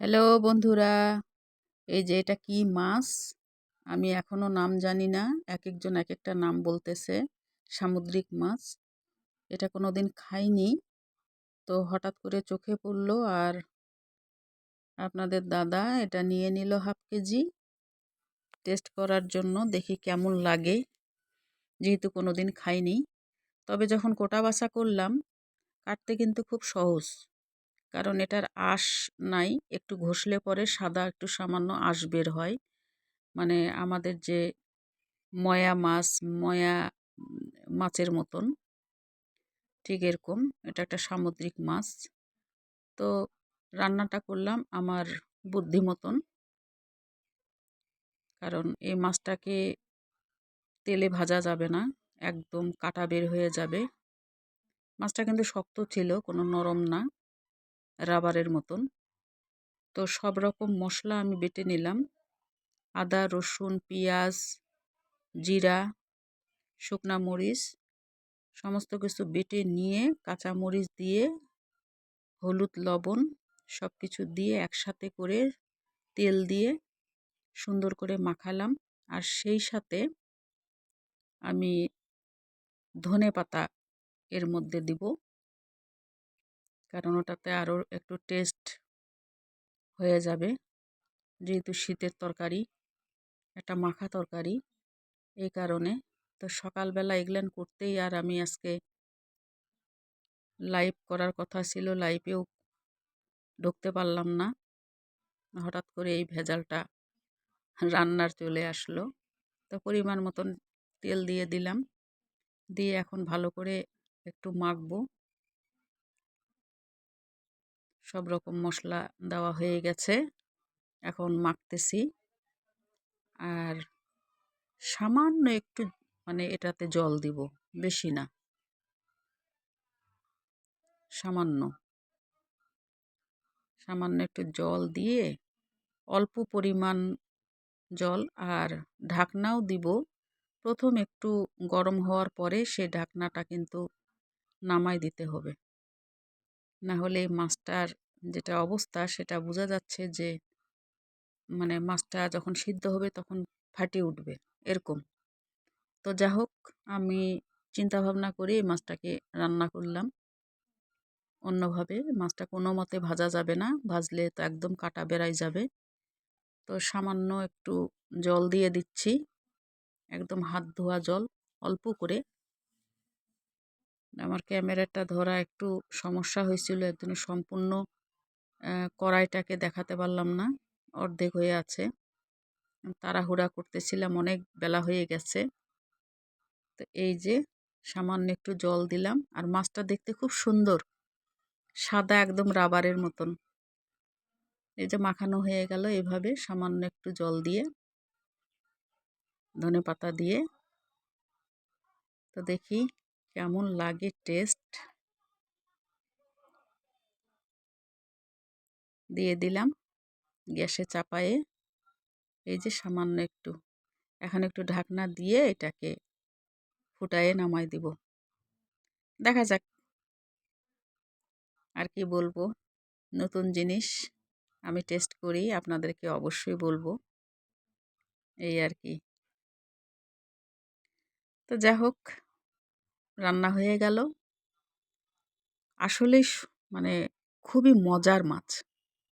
Hello বন্ধুরা, এই যে এটা কি মাছ? আমি এখনও নাম জানি না এক একজন এক একটা নাম বলতেছে, সামুদ্রিক মাছ। এটা কোনো দিন খাইনি, তো হঠাৎ করে চোখে পড়ল আর আপনাদের দাদা এটা নিয়ে নিল হাফ কেজি। টেস্ট করার জন্য দেখি কেমন লাগে, যেহেতু কোনো দিন খাইনি। তবে যখন কোটা বাসা করলাম, কাটতে কিন্তু খুব সহজ। কারণ এটার আঁশ নাই, একটু ঘষলে পরে সাদা একটু সামান্য আঁশ বের হয়। মানে আমাদের যে ময়া মাছ, ময়া মাছের মতন, ঠিক এরকম, এটা একটা সামুদ্রিক মাছ। তো রান্নাটা করলাম আমার বুদ্ধি মতন। কারণ এই মাছটাকে তেলে ভাজা যাবে না, একদম কাটা বের হয়ে যাবে। মাছটা কিন্তু শক্ত ছিল, কোনো নরম না। রাবারের মতন। তো সব রকম মশলা আমি বেটে নিলাম। আদা, রসুন, পেঁয়াজ, জিরা, শুকনা মরিচ, সমস্ত কিছু বেটে নিয়ে কাঁচা মরিচ দিয়ে, হলুদ, লবণ সব কিছু দিয়ে একসাথে করে তেল দিয়ে সুন্দর করে মাখালাম। আর সেই সাথে আমি ধনে পাতা এর মধ্যে দিব। কারণ ওটাতে আরও একটু টেস্ট হয়ে যাবে। যেহেতু শীতের তরকারি, একটা মাখা তরকারি, এই কারণে। তো সকালবেলা এগুলান করতেই আর আমি আজকে লাইভ করার কথা ছিল লাইভেও ঢুকতে পারলাম না। হঠাৎ করে এই ভেজালটা রান্নার চলে আসলো। তো পরিমাণ মতন তেল দিয়ে দিলাম। দিয়ে এখন ভালো করে একটু মাখবো। সব রকম মশলা দেওয়া হয়ে গেছে। এখন মাখতেছি। আর সামান্য একটু মানে এটাতে জল দিব, বেশি না। সামান্য। সামান্য একটু জল দিয়ে অল্প পরিমাণ জল আর ঢাকনাও দিব। প্রথম একটু গরম হওয়ার পরে সে ঢাকনাটা কিন্তু নামাই দিতে হবে। না হলে মাছটার যেটা অবস্থা সেটা বোঝা যাচ্ছে যে মানে মাছটা যখন সিদ্ধ হবে তখন ফাটিয়ে উঠবে, এরকম। তো যা হোক, আমি চিন্তা ভাবনা করে এই মাছটাকে রান্না করলাম। অন্যভাবে মাছটা কোনো মতে ভাজা যাবে না, ভাজলে তো একদম কাটা বেড়াই যাবে। তো সামান্য একটু জল দিয়ে দিচ্ছি, একদম হাত ধোয়া জল অল্প করে। আমার ক্যামেরাটা ধরা একটু সমস্যা হয়েছিল একদিন সম্পূর্ণ কড়াইটাকে দেখাতে পারলাম না। অর্ধেক হয়ে আছে। তাড়াহুড়া করতেছিলাম, অনেক বেলা হয়ে গেছে। তো এই যে সামান্য একটু জল দিলাম, আর মাছটা দেখতে খুব সুন্দর। সাদা একদম রাবারের মতন। এই যে মাখানো হয়ে গেল এভাবে সামান্য একটু জল দিয়ে। ধনে পাতা দিয়ে। তো দেখি কেমন লাগে টেস্ট? দিয়ে দিলাম গ্যাসে চাপায়ে। এই যে সামান্য একটু, এখন একটু ঢাকনা দিয়ে এটাকে ফুটায়ে নামাই দিব। দেখা যাক আর কি বলব। নতুন জিনিস আমি টেস্ট করি, আপনাদেরকে অবশ্যই বলব। এই আর কি। তো যা হোক রান্না হয়ে গেল। আসলে মানে খুবই মজার মাছ।